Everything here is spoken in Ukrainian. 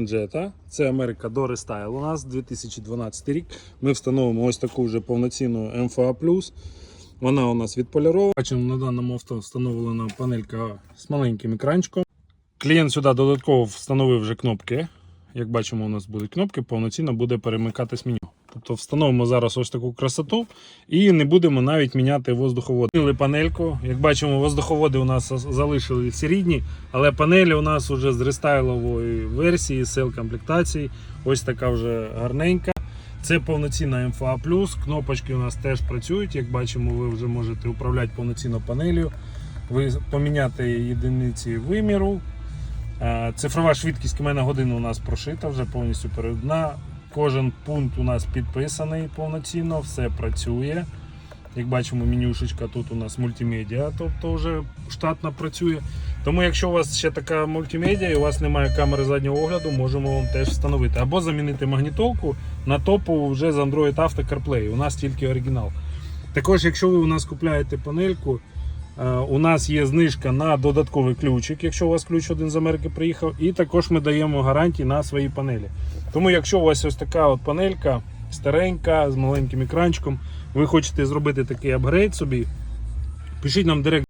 Jetta. Це Америка Дори Стайл. у нас 2012 рік. Ми встановимо ось таку вже повноцінну MFA+. Вона у нас відполірована. Бачимо, на даному авто встановлена панелька з маленьким екранчиком. Клієнт сюди додатково встановив вже кнопки. Як бачимо, у нас будуть кнопки, повноцінно буде перемикатись меню. Тобто встановимо зараз ось таку красоту і не будемо навіть міняти воздуховод. Змінили панельку. Як бачимо, воздуховоди у нас залишили всі рідні, але панелі у нас вже з рестайлової версії, сел комплектації. Ось така вже гарненька. Це повноцінна МФА+, кнопочки у нас теж працюють. Як бачимо, ви вже можете управляти повноцінно панелью, ви поміняти єдиниці виміру. Цифрова швидкість км на годину у нас прошита, вже повністю передна. Кожен пункт у нас підписаний повноцінно, все працює. Як бачимо, менюшечка тут у нас мультимедіа, тобто вже штатно працює. Тому якщо у вас ще така мультимедіа і у вас немає камери заднього огляду, можемо вам теж встановити. Або замінити магнітолку на топову вже з Android Auto CarPlay. У нас тільки оригінал. Також, якщо ви у нас купляєте панельку, у нас є знижка на додатковий ключик, якщо у вас ключ один з Америки приїхав, і також ми даємо гарантії на свої панелі. Тому, якщо у вас ось така от панелька старенька з маленьким екранчиком, ви хочете зробити такий апгрейд собі, пишіть нам директ